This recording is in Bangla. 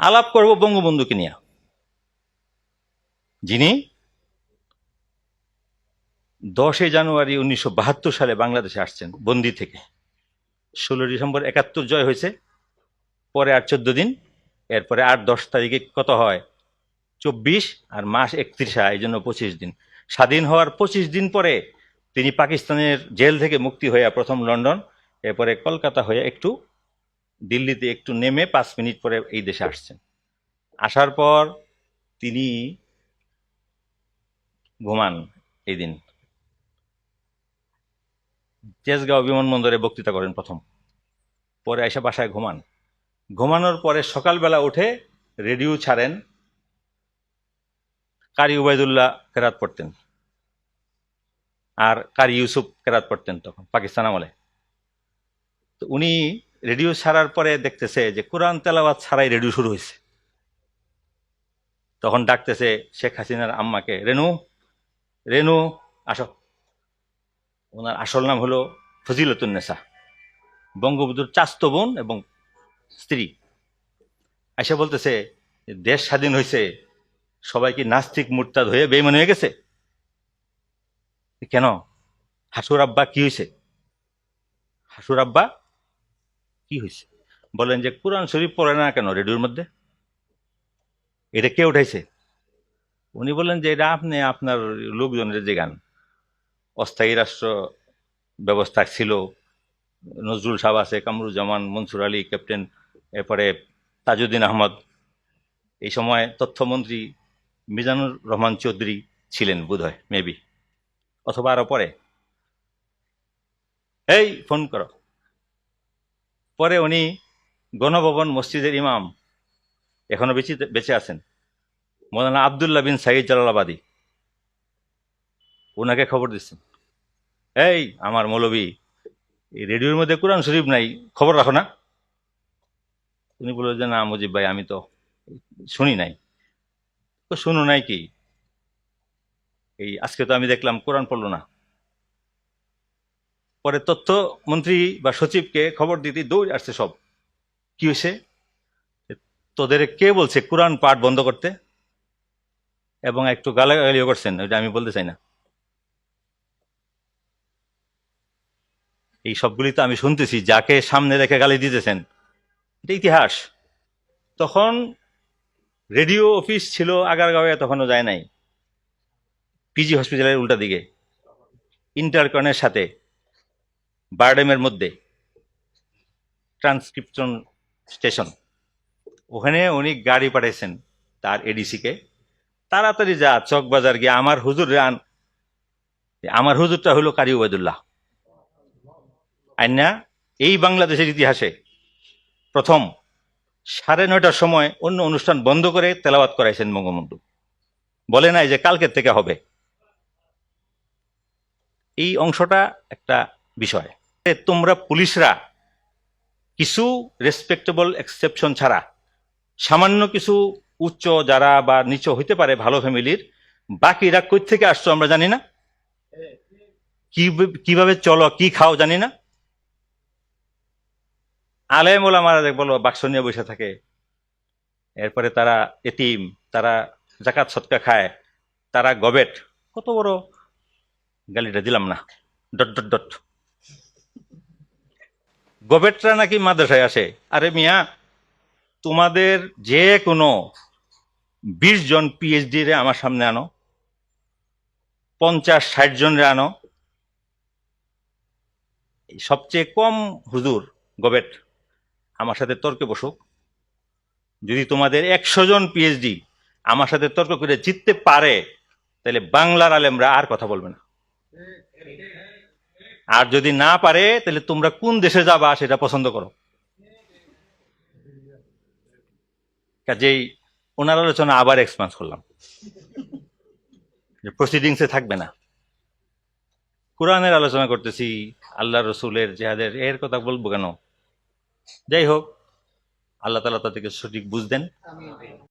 আলাপ করব বঙ্গবন্ধুকে নিয়ে। যিনি দশই জানুয়ারি উনিশশো বাহাত্তর সালে বাংলাদেশে আসছেন, বন্দি থেকে। ষোলো ডিসেম্বর একাত্তর জয় হয়েছে, পরে আর চোদ্দ দিন, এরপরে আর দশ তারিখে কত হয়? চব্বিশ আর মাস একত্রিশ হয় এই জন্য পঁচিশ দিন। স্বাধীন হওয়ার পঁচিশ দিন পরে তিনি পাকিস্তানের জেল থেকে মুক্তি হয়ে প্রথম লন্ডন, এরপরে কলকাতা হয়ে একটু দিল্লিতে একটু নেমে পাঁচ মিনিট পরে এই দেশে আসছেন। আসার পর তিনি ঘুমান এই দিন তেজগাঁও বিমানবন্দরে বক্তৃতা করেন প্রথম। পরে এসে বাসায় ঘুমান। ঘুমানোর পরে সকালবেলা উঠে রেডিও ছাড়েন কারি উবায়দুল্লাহ কেরাত পড়তেন আর কারি ইউসুফ কেরাত পড়তেন তখন, পাকিস্তান আমলে। তো উনি রেডিও ছাড়ার পরে দেখতেছে যে কোরআন তেলাওয়াত ছাড়াই রেডিও শুরু হয়েছে। তখন ডাকতেছে শেখ হাসিনার আম্মাকে, রেনু রেনু, আসো। ওনার আসল নাম হলো ফজিলতুন্নেসা বঙ্গবন্ধুর চাস্ত বোন এবং স্ত্রী। এসে বলতেছে, দেশ স্বাধীন হয়েছে সবাই কি নাস্তিক মুরতাদ হয়ে বেইমান হয়ে গেছে? কেন? হাসুর আব্বা কি হয়েছে হাসুর আব্বা কি হয়েছে বলেন যে কোরআন শরীফ পড়ে না কেন রেডিওর মধ্যে? এটা কে উঠাইছে? উনি বললেন যে এটা আপনি আপনার লোকজনের যে গান। অস্থায়ী রাষ্ট্র ব্যবস্থা ছিল, নজরুল সাহেব আছে, কামরুজ্জামান, মনসুর আলী, ক্যাপ্টেন, এরপরে তাজউদ্দিন আহমদ। এই সময় তথ্যমন্ত্রী মিজানুর রহমান চৌধুরী ছিলেন বোধহয় মেবি অথবা আরও পরে। এই, ফোন করো। পরে উনি গণভবন মসজিদের ইমাম এখনও বেঁচে বেঁচে আছেন। মৌলানা আবদুল্লাহ বিন সাইদ জালালাবাদী। ওনাকে খবর দিচ্ছেন। এই আমার মৌলবী, এই রেডিওর মধ্যে কোরআন শরীফ নাই, খবর রাখো না। উনি বলল যে, না মুজিব ভাই, আমি তো শুনি নাই। তো শুনো নাই কি? এই আজকে তো আমি দেখলাম কোরআন পড়ল না। পরে তথ্যমন্ত্রী বা সচিবকে খবর দিতে দৌড় আসছে সব। কি হয়েছে? তোদের কে বলছে কোরআন পাঠ বন্ধ করতে? এবং একটু গালাগালিও করছেন, ওইটা আমি বলতে চাই না। এই সবগুলি তো আমি শুনতেছি, যাকে সামনে রেখে গালি দিতেছেন। এটা ইতিহাস। তখন রেডিও অফিস ছিল আগারগাঁওয়ে, তখনও যায় নাই। পিজি হসপিটালের উল্টা দিকে। ইন্টারকনের সাথে। বারডেমের মধ্যে ট্রান্সক্রিপশন স্টেশন ওখানে উনি গাড়ি পাঠাইছেন তার এডিসিকে তাড়াতাড়ি যা, চকবাজার গিয়ে আমার হুজুর রান। আমার হুজুরটা হলো কারি ওবায়দুল্লাহ। আইনা, এই বাংলাদেশের ইতিহাসে প্রথম সাড়ে নয়টার সময় অন্য অনুষ্ঠান বন্ধ করে তেলাওয়াত করাইছেন বঙ্গবন্ধু। বলে নাই যে কালকের থেকে হবে। এই অংশটা একটা বিষয়। তোমরা পুলিশরা কিছু রেসপেক্টেবল এক্সেপশন ছাড়া, সামান্য কিছু উচ্চ যারা বা নিচ হইতে পারে ভালো ফ্যামিলির, বাকিরা কই থেকে আসছো আমরা জানি না। কীভাবে চলো, কি খাও জানি না। আলেম ওলামারা বলো, বাক্স নিয়ে বসে থাকে। এরপরে তারা এতিম, তারা জাকাত সৎকা খায়, তারা গবেট। কত বড়? গালিটা দিলাম না। Dot dot dot. গবেটরা নাকি মাদ্রাসায় আসে? আরে মিয়া, তোমাদের যে কোনো বিশ জন পিএইচডি রে আমার সামনে আনো, পঞ্চাশ, ষাট জন রে আনো সবচেয়ে কম হুজুর, গবেট, আমার সাথে তর্কে বসুক। যদি তোমাদের একশো জন পিএইচডি আমার সাথে তর্ক করে জিততে পারে, তাহলে বাংলার আলেমরা আর কথা বলবে না। আর যদি না পারে, তাহলে তোমরা কোন দেশে যাবা সেটা পছন্দ করো। কাজেই ওনার আলোচনা আবার এক্সপান্স করলাম। প্রসিডিংসে থাকবে না। কোরআনের আলোচনা করতেছি আল্লাহ রসুলের জেহাদের, এর কথা বলব কেন? যাই হোক, আল্লাহ তালা তাদেরকে সঠিক বুঝ দেন।